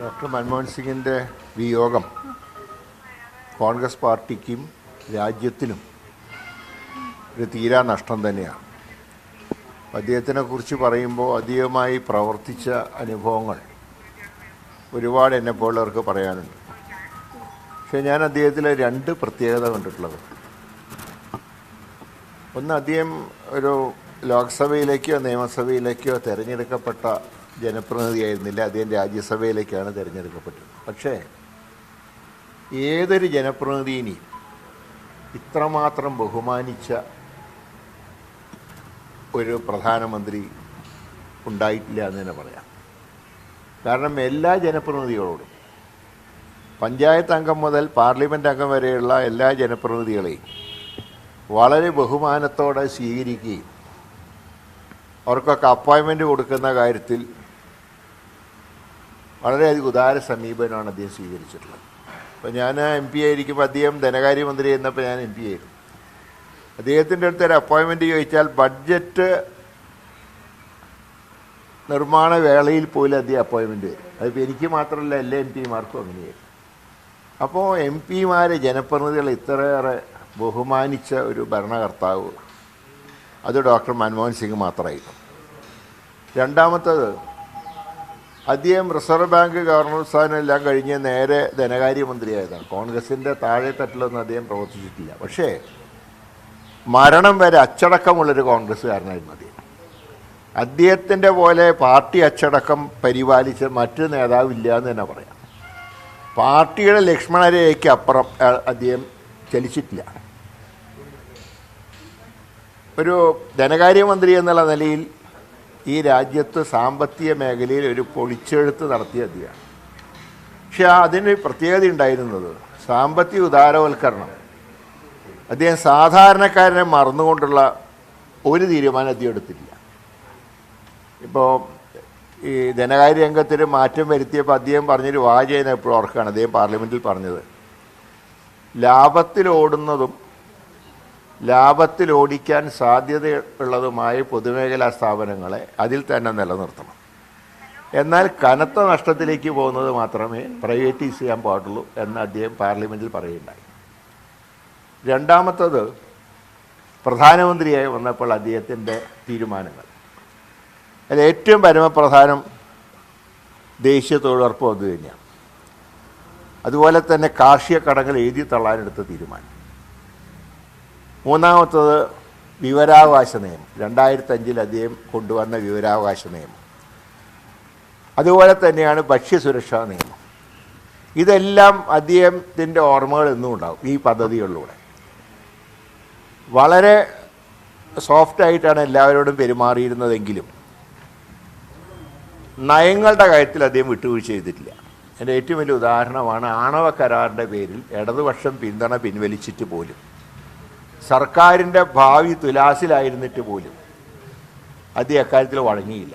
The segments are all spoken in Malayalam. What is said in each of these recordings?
ഡോക്ടർ മൻമോഹൻ സിംഗിന്റെ വിയോഗം കോൺഗ്രസ് പാർട്ടിക്കും രാജ്യത്തിനും ഒരു തീരാ നഷ്ടം തന്നെയാണ്. അദ്ദേഹത്തിനെ കുറിച്ച് പറയുമ്പോൾ അധികമായി പ്രവർത്തിച്ച അനുഭവങ്ങൾ ഒരുപാട് എന്നെ പോലുള്ളവർക്ക് പറയാനുണ്ട്. പക്ഷേ ഞാൻ അദ്ദേഹത്തിലെ രണ്ട് പ്രത്യേകത കണ്ടിട്ടുള്ളത്. ഒന്ന് അദ്ദേഹം ഒരു ലോക്സഭയിലേക്കോ നിയമസഭയിലേക്കോ തിരഞ്ഞെടുക്കപ്പെട്ട ജനപ്രതിനിധിയായിരുന്നില്ല. അദ്ദേഹം രാജ്യസഭയിലേക്കാണ് തിരഞ്ഞെടുക്കപ്പെട്ടത്. പക്ഷേ ഏതൊരു ജനപ്രതിനിധിനെയും ഇത്രമാത്രം ബഹുമാനിച്ച ഒരു പ്രധാനമന്ത്രി ഉണ്ടായിട്ടില്ല എന്ന് തന്നെ പറയാം. കാരണം എല്ലാ ജനപ്രതിനിധികളോടും പഞ്ചായത്ത് അംഗം മുതൽ പാർലമെന്റ് അംഗം വരെയുള്ള എല്ലാ ജനപ്രതിനിധികളെയും വളരെ ബഹുമാനത്തോടെ സ്വീകരിക്കുകയും അവർക്കൊക്കെ അപ്പോയിൻമെന്റ് കൊടുക്കുന്ന കാര്യത്തിൽ വളരെയധികം ഉദാര സമീപനമാണ് അദ്ദേഹം സ്വീകരിച്ചിട്ടുള്ളത്. അപ്പോൾ ഞാൻ എം പി ആയിരിക്കുമ്പോൾ അദ്ദേഹം ധനകാര്യമന്ത്രി എന്നപ്പോൾ ഞാൻ എം പി ആയിരുന്നു. അദ്ദേഹത്തിന്റെ അടുത്ത് ഒരു അപ്പോയിൻമെന്റ് ചോദിച്ചാൽ ബഡ്ജറ്റ് നിർമ്മാണ വേളയിൽ പോലും അദ്ദേഹം അപ്പോയിൻമെന്റ് വരും. അതിപ്പോൾ എനിക്ക് മാത്രമല്ല എല്ലാ എം പിമാർക്കും അങ്ങനെയായിരുന്നു അപ്പോൾ എം പിമാരെ ജനപ്രതിനിധികൾ ഇത്രയേറെ ബഹുമാനിച്ച ഒരു ഭരണകർത്താവ് അത് ഡോക്ടർ മൻമോഹൻ സിംഗ് മാത്രമായിരുന്നു. രണ്ടാമത്തത് അദ്ദേഹം റിസർവ് ബാങ്ക് ഗവർണർ എല്ലാം കഴിഞ്ഞ് നേരെ ധനകാര്യമന്ത്രിയായതാണ്. കോൺഗ്രസിന്റെ താഴെ തട്ടിലൊന്നും അദ്ദേഹം പ്രവർത്തിച്ചിട്ടില്ല. പക്ഷേ മരണം വരെ അച്ചടക്കമുള്ളൊരു കോൺഗ്രസ്സുകാരനായിരുന്നു അദ്ദേഹം. അദ്ദേഹത്തിന്റെ പോലെ പാർട്ടി അച്ചടക്കം പരിപാലിച്ച മറ്റൊരു നേതാവില്ല എന്ന് തന്നെ പറയാം. പാർട്ടിയുടെ ലക്ഷ്മണരേഖയ്ക്ക് അപ്പുറം അദ്ദേഹം ചലിച്ചിട്ടില്ല. ഒരു ധനകാര്യമന്ത്രി എന്നുള്ള നിലയിൽ ഈ രാജ്യത്ത് സാമ്പത്തിക മേഖലയിൽ ഒരു പൊളിച്ചെഴുത്ത് നടത്തിയ അദ്ദേഹമാണ് പക്ഷെ അതിന് പ്രത്യേകത ഉണ്ടായിരുന്നത് സാമ്പത്തിക ഉദാരവൽക്കരണം. അദ്ദേഹം സാധാരണക്കാരനെ മറന്നുകൊണ്ടുള്ള ഒരു തീരുമാനം അദ്ദേഹം എടുത്തില്ല ഇപ്പോൾ ഈ ധനകാര്യ രംഗത്തിന് മാറ്റം വരുത്തിയപ്പോൾ അദ്ദേഹം പറഞ്ഞൊരു വാചകം എപ്പോഴും ഓർക്കുകയാണ്. അദ്ദേഹം പാർലമെന്റിൽ പറഞ്ഞത് ലാഭത്തിലോടുന്നതും ലാഭത്തിൽ ഓടിക്കാൻ സാധ്യതയുള്ളതുമായ പൊതുമേഖലാ സ്ഥാപനങ്ങളെ അതിൽ തന്നെ നിലനിർത്തണം. എന്നാൽ കനത്ത നഷ്ടത്തിലേക്ക് പോകുന്നത് മാത്രമേ പ്രൈവറ്റൈസ് ചെയ്യാൻ പാടുള്ളൂ എന്ന് അദ്ദേഹം പാർലമെന്റിൽ പറയുകയുണ്ടായി. രണ്ടാമത്തത് പ്രധാനമന്ത്രിയായി വന്നപ്പോൾ അദ്ദേഹത്തിന്റെ തീരുമാനങ്ങൾ. അതിൽ ഏറ്റവും പരമപ്രധാനം ദേശീയ തൊഴിലുറപ്പ് തന്നെയാണ്. അതുപോലെ തന്നെ കാർഷിക കടങ്ങൾ എഴുതി തള്ളാനെടുത്ത തീരുമാനം. മൂന്നാമത്തത് വിവരാവകാശ നിയമം. രണ്ടായിരത്തി അഞ്ചിലധികം കൊണ്ടുവന്ന വിവരാവകാശ നിയമം. അതുപോലെ തന്നെയാണ് ഭക്ഷ്യസുരക്ഷാ നിയമം. ഇതെല്ലാം അദ്ദേഹത്തിന്റെ ഓർമ്മകൾ എന്നും ഉണ്ടാവും ഈ പദ്ധതികളിലൂടെ. വളരെ സോഫ്റ്റായിട്ടാണ് എല്ലാവരോടും പെരുമാറിയിരുന്നതെങ്കിലും നയങ്ങളുടെ കാര്യത്തിൽ അദ്ദേഹം വിട്ടുവീഴ്ച ചെയ്തിട്ടില്ല. എന്റെ ഏറ്റവും വലിയ ഉദാഹരണമാണ് ആണവ കരാറിന്റെ പേരിൽ ഇടതുപക്ഷം പിന്തുണ പിൻവലിച്ചിട്ട് പോലും സർക്കാരിന്റെ ഭാവി തുലാസിലായിരുന്നിട്ട് പോലും അത് അക്കാര്യത്തിൽ വഴങ്ങിയില്ല.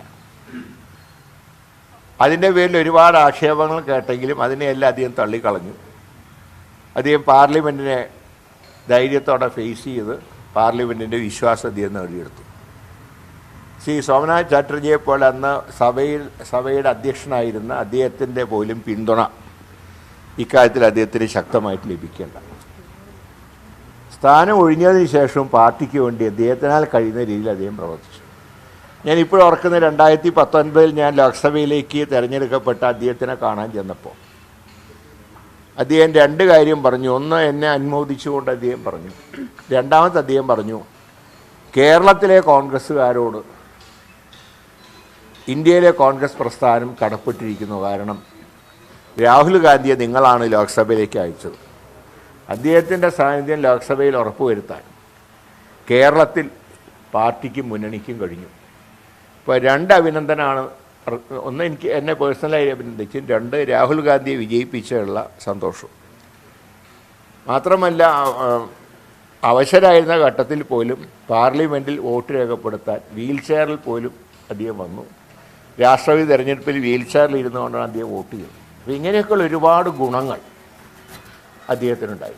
അതിന്റെ പേരിൽ ഒരുപാട് ആക്ഷേപങ്ങൾ കേട്ടെങ്കിലും അതിനെയെല്ലാം അധികം തള്ളിക്കളഞ്ഞു. അദ്ദേഹം പാർലമെന്റിനെ ധൈര്യത്തോടെ ഫേസ് ചെയ്ത് പാർലമെന്റിന്റെ വിശ്വാസം അദ്ദേഹം നേടിയെടുത്തു. ശ്രീ സോമനാഥ് ചാറ്റർജിയെ പോലെ അന്ന് സഭയിൽ സഭയുടെ അധ്യക്ഷനായിരുന്ന അദ്ദേഹത്തിന്റെ പോലും പിന്തുണ ഇക്കാര്യത്തിൽ അദ്ദേഹത്തിന് ശക്തമായിട്ട് ലഭിക്കേണ്ട സ്ഥാനം ഒഴിഞ്ഞതിന് ശേഷവും പാർട്ടിക്ക് വേണ്ടി അദ്ദേഹത്തിനാൽ കഴിയുന്ന രീതിയിൽ അദ്ദേഹം പ്രവർത്തിച്ചു. ഞാൻ ഇപ്പോഴും ഓർക്കുന്ന രണ്ടായിരത്തി പത്തൊൻപതിൽ ഞാൻ ലോക്സഭയിലേക്ക് തിരഞ്ഞെടുക്കപ്പെട്ട അദ്ദേഹത്തിനെ കാണാൻ ചെന്നപ്പോൾ അദ്ദേഹം രണ്ട് കാര്യം പറഞ്ഞു. ഒന്ന് എന്നെ അനുമോദിച്ചുകൊണ്ട് അദ്ദേഹം പറഞ്ഞു. രണ്ടാമത്തെ അദ്ദേഹം പറഞ്ഞു കേരളത്തിലെ കോൺഗ്രസ്സുകാരോട് ഇന്ത്യയിലെ കോൺഗ്രസ് പ്രസ്ഥാനം കടപ്പെട്ടിരിക്കുന്നു കാരണം രാഹുൽ ഗാന്ധിയെ നിങ്ങളാണ് ലോക്സഭയിലേക്ക് അയച്ചത്. അദ്ദേഹത്തിന്റെ സാന്നിധ്യം ലോക്സഭയിൽ ഉറപ്പുവരുത്താൻ കേരളത്തിൽ പാർട്ടിക്കും മുന്നണിക്കും കഴിഞ്ഞു. ഇപ്പോൾ രണ്ട് അഭിനന്ദനാണ് ഒന്ന് എനിക്ക് എന്നെ പേഴ്സണലായി അഭിനന്ദിച്ചു രണ്ട് രാഹുൽ ഗാന്ധിയെ വിജയിപ്പിച്ചുള്ള സന്തോഷം. മാത്രമല്ല അവശരായിരുന്ന ഘട്ടത്തിൽ പോലും പാർലമെന്റിൽ വോട്ട് രേഖപ്പെടുത്താൻ വീൽ ചെയറിൽ പോലും അദ്ദേഹം വന്നു. രാഷ്ട്രപതി തെരഞ്ഞെടുപ്പിൽ വീൽ ചെയറിൽ ഇരുന്നുകൊണ്ടാണ് അദ്ദേഹം വോട്ട് ചെയ്തത്. അപ്പോൾ ഇങ്ങനെയൊക്കെയുള്ള ഒരുപാട് ഗുണങ്ങൾ അദ്ദേഹത്തിനുണ്ടായി